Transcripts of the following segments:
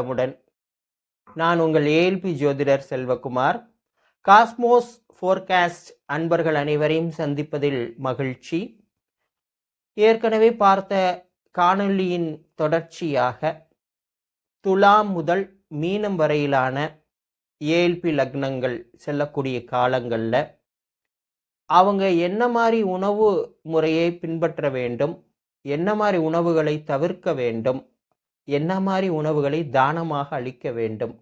வளமுடன் நான் உங்கள் ஏஎல்பி ஜோதிடர் செல்வகுமார். காஸ்மோஸ் ஃபோர்காஸ்ட் அன்பர்கள் அனைவரையும் சந்திப்பதில் மகிழ்ச்சி. ஏற்கனவே பார்த்த காணொளியின் தொடர்ச்சியாக துலாம் முதல் மீனம் வரையிலான ஏஎல்பி லக்னங்கள் செல்லக்கூடிய காலங்களில் அவங்க என்ன மாதிரி உணவு முறையை பின்பற்ற வேண்டும் என்ன மாதிரி உணவுகளை தவிர்க்க வேண்டும் என்ன மாதிரி உணவுகளை தானமாக அளிக்க வேண்டும்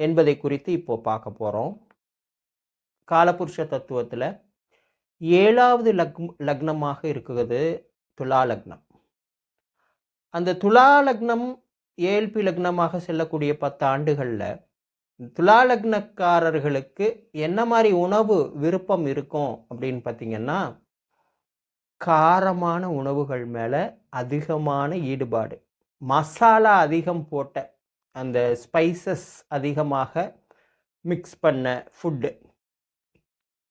என்பதை குறித்து இப்போ பார்க்க போகிறோம் காலபுருஷ தத்துவத்தில் ஏழாவது லக் லக்னமாக இருக்குது துலா லக்னம். அந்த துலா லக்னம் ஏழ்பி லக்னமாக செல்லக்கூடிய பத்து ஆண்டுகளில் துலா லக்னக்காரர்களுக்கு என்ன மாதிரி உணவு விருப்பம் இருக்கும் அப்படின்னு பார்த்தீங்கன்னா காரமான உணவுகள் மேலே அதிகமான ஈடுபாடு. மசாலா அதிகம் போட்ட அந்த ஸ்பைசஸ் அதிகமாக மிக்ஸ் பண்ண ஃபுட்டு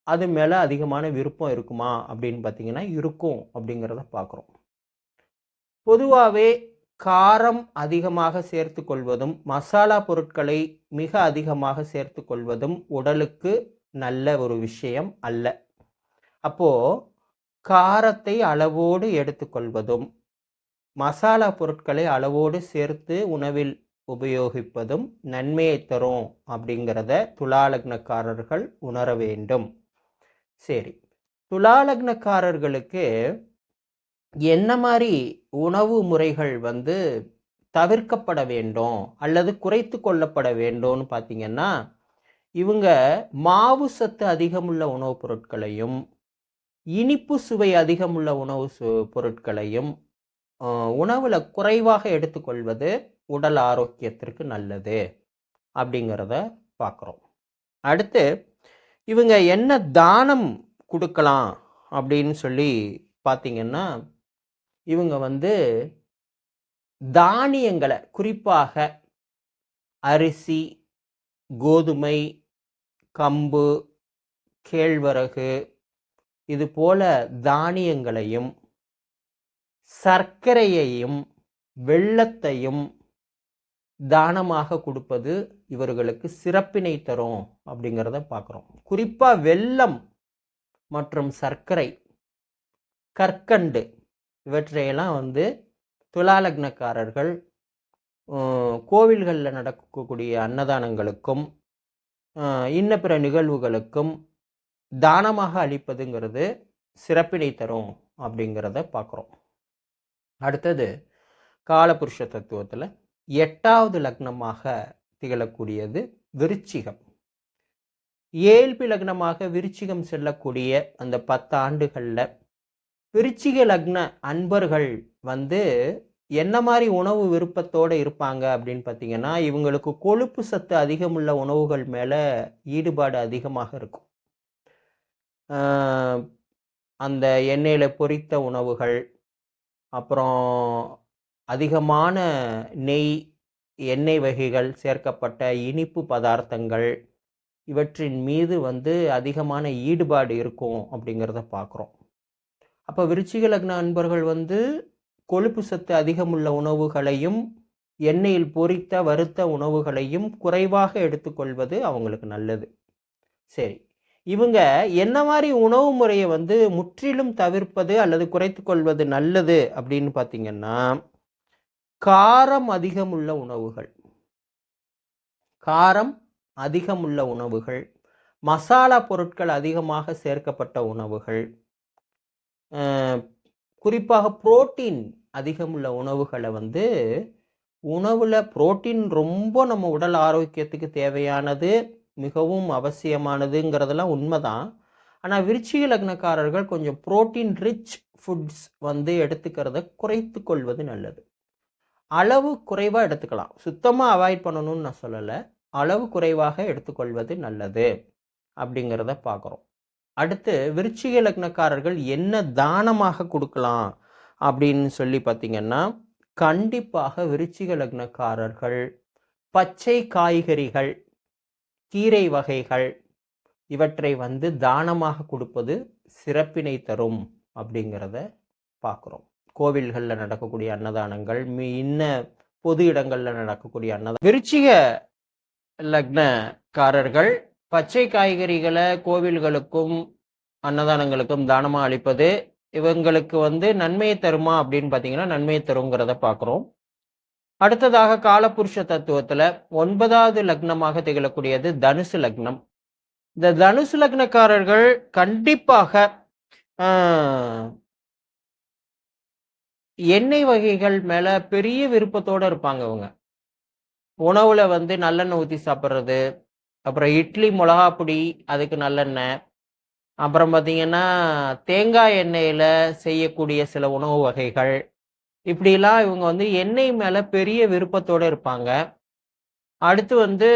அது மேலே அதிகமான விருப்பம் இருக்குமா அப்படின்னு பார்த்தீங்கன்னா இருக்கும் அப்படிங்கிறத பார்க்குறோம் பொதுவாகவே காரம் அதிகமாக சேர்த்து கொள்வதும் மசாலா பொருட்களை மிக அதிகமாக சேர்த்து கொள்வதும் உடலுக்கு நல்ல ஒரு விஷயம் அல்ல. அப்போது காரத்தை அளவோடு எடுத்துக்கொள்வதும் மசாலா பொருட்களை அளவோடு சேர்த்து உணவில் உபயோகிப்பதும் நன்மையை தரும் அப்படிங்கிறத துலாலக்னக்காரர்கள் உணர வேண்டும். சரி துலாலக்னக்காரர்களுக்கு என்ன மாதிரி உணவு முறைகள் வந்து தவிர்க்கப்பட வேண்டும் அல்லது குறைத்து கொள்ளப்பட வேண்டும்னு பார்த்தீங்கன்னா இவங்க மாவு சத்து அதிகமுள்ள உணவுப் பொருட்களையும் இனிப்பு சுவை அதிகமுள்ள உணவு சு பொருட்களையும் உணவில் குறைவாக எடுத்துக்கொள்வது உடல் ஆரோக்கியத்திற்கு நல்லது அப்படிங்கிறத பார்க்குறோம் அடுத்து இவங்க என்ன தானம் கொடுக்கலாம் அப்படின்னு சொல்லி பார்த்தீங்கன்னா இவங்க வந்து தானியங்களை குறிப்பாக அரிசி கோதுமை கம்பு கேழ்வரகு இது போல தானியங்களையும் சர்க்கரையையும் வெள்ளத்தையும் தானமாக கொடுப்பது இவர்களுக்கு சிறப்பினை தரும் அப்படிங்கிறத பார்க்குறோம். குறிப்பாக வெள்ளம் மற்றும் சர்க்கரை கற்கண்டு இவற்றையெல்லாம் வந்து துலாலக்னக்காரர்கள் கோவில்களில் நடக்கக்கூடிய அன்னதானங்களுக்கும் இன்ன பிற நிகழ்வுகளுக்கும் தானமாக அளிப்பதுங்கிறது சிறப்பினை தரும் அப்படிங்கிறத பார்க்குறோம். அடுத்தது காலபுருஷ தத்துவத்தில் எட்டாவது லக்னமாக திகழக்கூடியது விருச்சிகம். ஏழ்பி லக்னமாக விருச்சிகம் செல்லக்கூடிய அந்த பத்து ஆண்டுகளில் விருச்சிக லக்ன அன்பர்கள் வந்து என்ன மாதிரி உணவு விருப்பத்தோடு இருப்பாங்க அப்படின்னு பார்த்தீங்கன்னா இவங்களுக்கு கொழுப்பு சத்து அதிகமுள்ள உணவுகள் மேலே ஈடுபாடு அதிகமாக இருக்கும். அந்த எண்ணெயில் பொரித்த உணவுகள் அப்புறம் அதிகமான நெய் எண்ணெய் வகைகள் சேர்க்கப்பட்ட இனிப்பு பதார்த்தங்கள் இவற்றின் மீது வந்து அதிகமான ஈடுபாடு இருக்கும் அப்படிங்கிறத பார்க்குறோம் அப்போ விருச்சிக லக்ன அன்பர்கள் வந்து கொழுப்பு சத்து அதிகமுள்ள உணவுகளையும் எண்ணெயில் பொரித்த வறுத்த உணவுகளையும் குறைவாக எடுத்துக்கொள்வது அவங்களுக்கு நல்லது. சரி இவங்க என்ன மாதிரி உணவு முறையை வந்து முற்றிலும் தவிர்ப்பது அல்லது குறைத்து கொள்வது நல்லது அப்படின்னு பார்த்தீங்கன்னா காரம் அதிகமுள்ள உணவுகள். காரம் அதிகமுள்ள உணவுகள். மசாலா பொருட்கள் அதிகமாக சேர்க்கப்பட்ட உணவுகள். குறிப்பாக புரோட்டீன் அதிகமுள்ள உணவுகளை வந்து உணவில் புரோட்டீன் ரொம்ப நம்ம உடல் ஆரோக்கியத்துக்கு தேவையானது. மிகவும் அவசியமானதுங்கிறதெல்லாம் உண்மைதான். ஆனால் விருச்சிக லக்னக்காரர்கள் கொஞ்சம் புரோட்டீன் ரிச் ஃபுட்ஸ் வந்து எடுத்துக்கிறத குறைத்து கொள்வது நல்லது. அளவு குறைவாக எடுத்துக்கலாம். சுத்தமாக அவாய்ட் பண்ணணும்னு நான் சொல்லலை. அளவு குறைவாக எடுத்துக்கொள்வது நல்லது அப்படிங்கிறத பார்க்குறோம் அடுத்து விருச்சிக லக்னக்காரர்கள் என்ன தானமாக கொடுக்கலாம் அப்படின்னு சொல்லி பார்த்தீங்கன்னா கண்டிப்பாக விருச்சிக லக்னக்காரர்கள் பச்சை காய்கறிகள் கீரை வகைகள் இவற்றை வந்து தானமாக கொடுப்பது சிறப்பினை தரும் அப்படிங்கிறத பார்க்குறோம். கோவில்களில் நடக்கக்கூடிய அன்னதானங்கள் மீ இன்ன பொது இடங்களில் நடக்கக்கூடிய அன்னதானம் விருச்சிக லக்னக்காரர்கள் பச்சை காய்கறிகளை கோவில்களுக்கும் அன்னதானங்களுக்கும் தானமாக அளிப்பது இவங்களுக்கு வந்து நன்மையை தருமா அப்படின்னு பார்த்தீங்கன்னா நன்மையை தருங்கிறத பார்க்குறோம். அடுத்ததாக காலபுருஷ தத்துவத்துல ஒன்பதாவது லக்னமாக திகழக்கூடியது தனுசு லக்னம். இந்த தனுசு லக்னக்காரர்கள் கண்டிப்பாக எண்ணெய் வகைகள் மேல பெரிய விருப்பத்தோட இருப்பாங்க அவங்க உணவுல வந்து நல்லெண்ணெய் ஊற்றி சாப்பிட்றது அப்புறம் இட்லி மிளகா பொடி அதுக்கு நல்லெண்ணெய். அப்புறம் பார்த்தீங்கன்னா தேங்காய் எண்ணெயில் செய்யக்கூடிய சில உணவு வகைகள். இப்படிலாம் இவங்க வந்து எண்ணெய் மேலே பெரிய விருப்பத்தோடு இருப்பாங்க. அடுத்து வந்து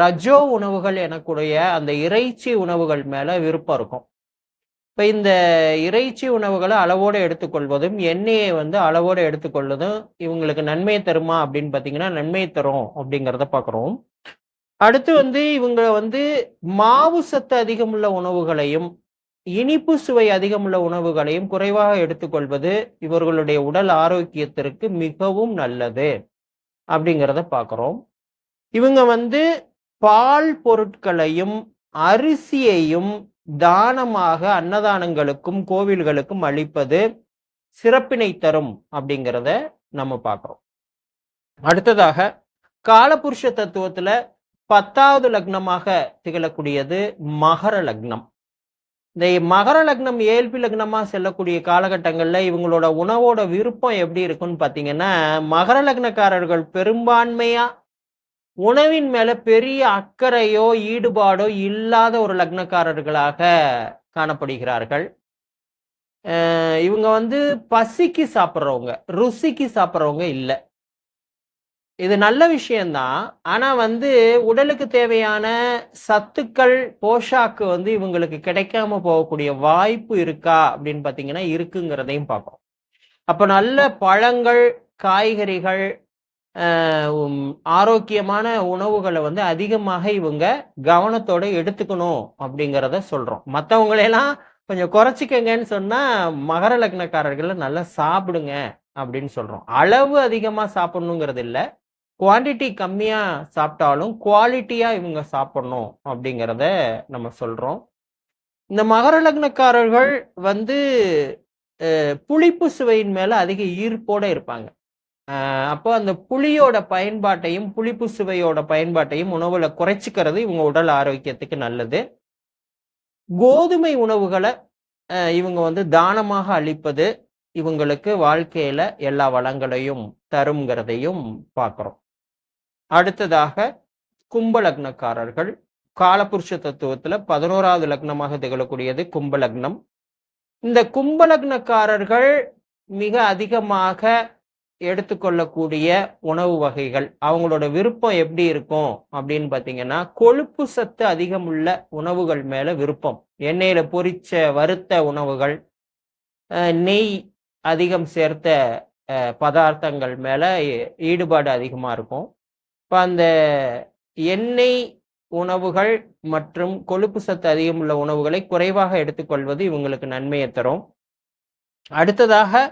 ரஜோ உணவுகள் எனக்கூடிய அந்த இறைச்சி உணவுகள் மேலே விருப்பம் இருக்கும். இப்போ இந்த இறைச்சி உணவுகளை அளவோடு எடுத்துக்கொள்வதும் எண்ணெயை வந்து அளவோடு எடுத்துக்கொள்வதும் இவங்களுக்கு நன்மையை தருமா அப்படின்னு பார்த்தீங்கன்னா நன்மையை தரும் அப்படிங்கிறத பார்க்குறோம் அடுத்து வந்து இவங்க வந்து மாவு சத்து அதிகமுள்ள உணவுகளையும் இனிப்பு சுவை அதிகமுள்ள உணவுகளையும் குறைவாக எடுத்துக்கொள்வது இவர்களுடைய உடல் ஆரோக்கியத்திற்கு மிகவும் நல்லது அப்படிங்கிறத பார்க்குறோம். இவங்க வந்து பால் பொருட்களையும் அரிசியையும் தானமாக அன்னதானங்களுக்கும் கோவில்களுக்கும் அளிப்பது சிறப்பினை தரும் அப்படிங்கிறத நம்ம பார்க்குறோம். அடுத்ததாக காலபுருஷ தத்துவத்தில் பத்தாவது லக்னமாக திகழக்கூடியது மகர லக்னம். இந்த மகர லக்னம் ஏல்பி லக்னமா செல்லக்கூடிய காலகட்டங்களில் இவங்களோட உணவோட விருப்பம் எப்படி இருக்குன்னு பார்த்தீங்கன்னா மகர லக்னக்காரர்கள் பெரும்பான்மையா உணவின் மேல பெரிய அக்கறையோ ஈடுபாடோ இல்லாத ஒரு லக்னக்காரர்களாக காணப்படுகிறார்கள். இவங்க வந்து பசிக்கு சாப்பிட்றவங்க ருசிக்கு சாப்பிட்றவங்க இல்லை. இது நல்ல விஷயம்தான். ஆனால் வந்து உடலுக்கு தேவையான சத்துக்கள் போஷாக்கு வந்து இவங்களுக்கு கிடைக்காம போகக்கூடிய வாய்ப்பு இருக்கா அப்படின்னு பார்த்தீங்கன்னா இருக்குங்கிறதையும் பார்ப்போம். அப்போ நல்ல பழங்கள் காய்கறிகள் ஆரோக்கியமான உணவுகளை வந்து அதிகமாக இவங்க கவனத்தோட எடுத்துக்கணும் அப்படிங்கிறத சொல்கிறோம் மற்றவங்களையெல்லாம் கொஞ்சம் குறைச்சிக்கங்கன்னு சொன்னால் மகர லக்னக்காரர்களை நல்லா சாப்பிடுங்க அப்படின்னு சொல்கிறோம் அளவு அதிகமாக சாப்பிடணுங்கிறது இல்லை. குவான்டிட்டி கம்மியாக சாப்பிட்டாலும் குவாலிட்டியாக இவங்க சாப்பிடணும் அப்படிங்கிறத நம்ம சொல்கிறோம் இந்த மகர லக்னக்காரர்கள் வந்து புளிப்பு சுவையின் மேலே அதிக ஈர்ப்போடு இருப்பாங்க. அப்போ அந்த புளியோட பயன்பாட்டையும் புளிப்பு சுவையோட பயன்பாட்டையும் உணவில் குறைச்சிக்கிறது இவங்க உடல் ஆரோக்கியத்துக்கு நல்லது. கோதுமை உணவுகளை இவங்க வந்து தானமாக அளிப்பது இவங்களுக்கு வாழ்க்கையில எல்லா வளங்களையும் தருங்கிறதையும் பார்க்குறோம் அடுத்ததாக கும்ப லக்னக்காரர்கள். காலபுருஷ தத்துவத்துல பதினோராவது லக்னமாக திகழக்கூடியது கும்ப லக்னம். இந்த கும்ப லக்னக்காரர்கள் மிக அதிகமாக எடுத்துக்கொள்ளக்கூடிய உணவு வகைகள். அவங்களோட விருப்பம் எப்படி இருக்கும்? அப்படின்னு பார்த்தீங்கன்னா கொழுப்பு சத்து அதிகமுள்ள உணவுகள் மேல விருப்பம். எண்ணெயில பொரிச்ச வறுத்த உணவுகள் நெய் அதிகம் சேர்த்த பதார்த்தங்கள் மேல ஈடுபாடு அதிகமா இருக்கும். இப்போ அந்த எண்ணெய் உணவுகள் மற்றும் கொழுப்பு சத்து அதிகம் உள்ள உணவுகளை குறைவாக எடுத்துக்கொள்வது இவங்களுக்கு நன்மையை தரும். அடுத்ததாக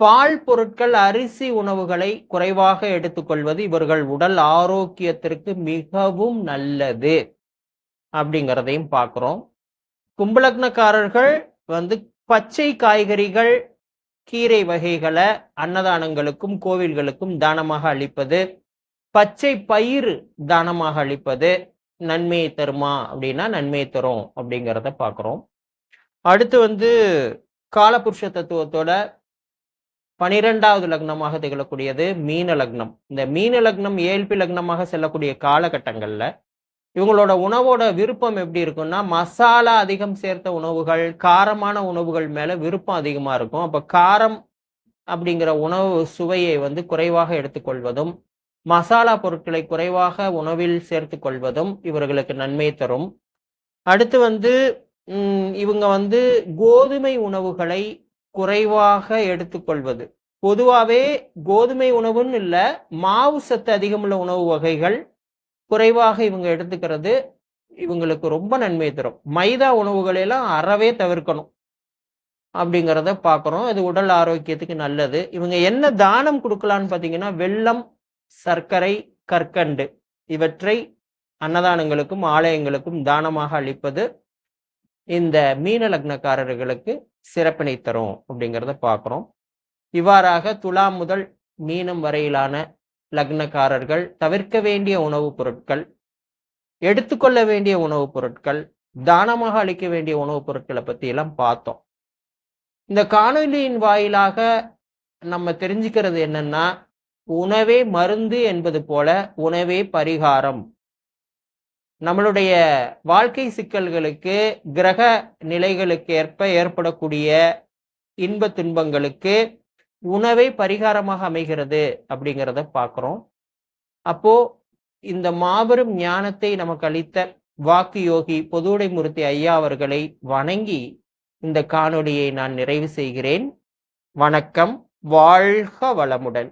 பால் பொருட்கள் அரிசி உணவுகளை குறைவாக எடுத்துக்கொள்வது இவர்கள் உடல் ஆரோக்கியத்திற்கு மிகவும் நல்லது அப்படிங்கிறதையும் பார்க்குறோம். கும்பலக்னக்காரர்கள் வந்து பச்சை காய்கறிகள் கீரை வகைகளை அன்னதானங்களுக்கும் கோவில்களுக்கும் தானமாக அளிப்பது பச்சை பயிர் தானமாக அளிப்பது நன்மையை தருமா? அப்படின்னா நன்மையை தரும் அப்படிங்கிறத பார்க்குறோம். அடுத்து வந்து காலபுருஷ தத்துவத்தோட பனிரெண்டாவது லக்னமாக திகழக்கூடியது மீன லக்னம். இந்த மீன லக்னம் ஏழ்பி லக்னமாக செல்லக்கூடிய காலகட்டங்களில் இவங்களோட உணவோட விருப்பம் எப்படி இருக்கும்னா மசாலா அதிகம் சேர்த்த உணவுகள் காரமான உணவுகள் மேலே விருப்பம் அதிகமாக இருக்கும். அப்போ காரம் அப்படிங்கிற உணவு சுவையை வந்து குறைவாக எடுத்துக்கொள்வதும் மசாலா பொருட்களை குறைவாக உணவில் சேர்த்து கொள்வதும் இவர்களுக்கு நன்மை தரும். அடுத்து வந்து இவங்க வந்து கோதுமை உணவுகளை குறைவாக எடுத்துக்கொள்வது பொதுவாகவே கோதுமை உணவுன்னு இல்லை மாவு சத்து அதிகமுள்ள உணவு வகைகள் குறைவாக இவங்க எடுத்துக்கிறது இவங்களுக்கு ரொம்ப நன்மை தரும். மைதா உணவுகளை எல்லாம் அறவே தவிர்க்கணும் அப்படிங்கிறத பார்க்குறோம் இது உடல் ஆரோக்கியத்துக்கு நல்லது. இவங்க என்ன தானம் கொடுக்கலான்னு பார்த்தீங்கன்னா வெள்ளம் சர்க்கரை கற்கண்டு இவற்றை அன்னதானங்களுக்கும் ஆலயங்களுக்கும் தானமாக அளிப்பது இந்த மீன லக்னக்காரர்களுக்கு சிறப்பினை தரும் அப்படிங்கிறத பார்க்குறோம். இவ்வாறாக துலாம் முதல் மீனம் வரையிலான லக்னக்காரர்கள் தவிர்க்க வேண்டிய உணவுப் பொருட்கள் எடுத்துக்கொள்ள வேண்டிய உணவுப் பொருட்கள் தானமாக அளிக்க வேண்டிய உணவுப் பொருட்களை பற்றி எல்லாம் பார்த்தோம். இந்த காணொலியின் வாயிலாக நம்ம தெரிஞ்சுக்கிறது என்னன்னா உணவே மருந்து என்பது போல உணவே பரிகாரம். நம்மளுடைய வாழ்க்கை சிக்கல்களுக்கு கிரக நிலைகளுக்கு ஏற்ப ஏற்படக்கூடிய இன்ப துன்பங்களுக்கு உணவே பரிகாரமாக அமைகிறது அப்படிங்கிறத பார்க்குறோம் அப்போ இந்த மாபெரும் ஞானத்தை நமக்கு அளித்த வாக்கு யோகி பொதுவுடைமூர்த்தி ஐயா அவர்களை வணங்கி இந்த காணொளியை நான் நிறைவு செய்கிறேன். வணக்கம் வாழ்க வளமுடன்.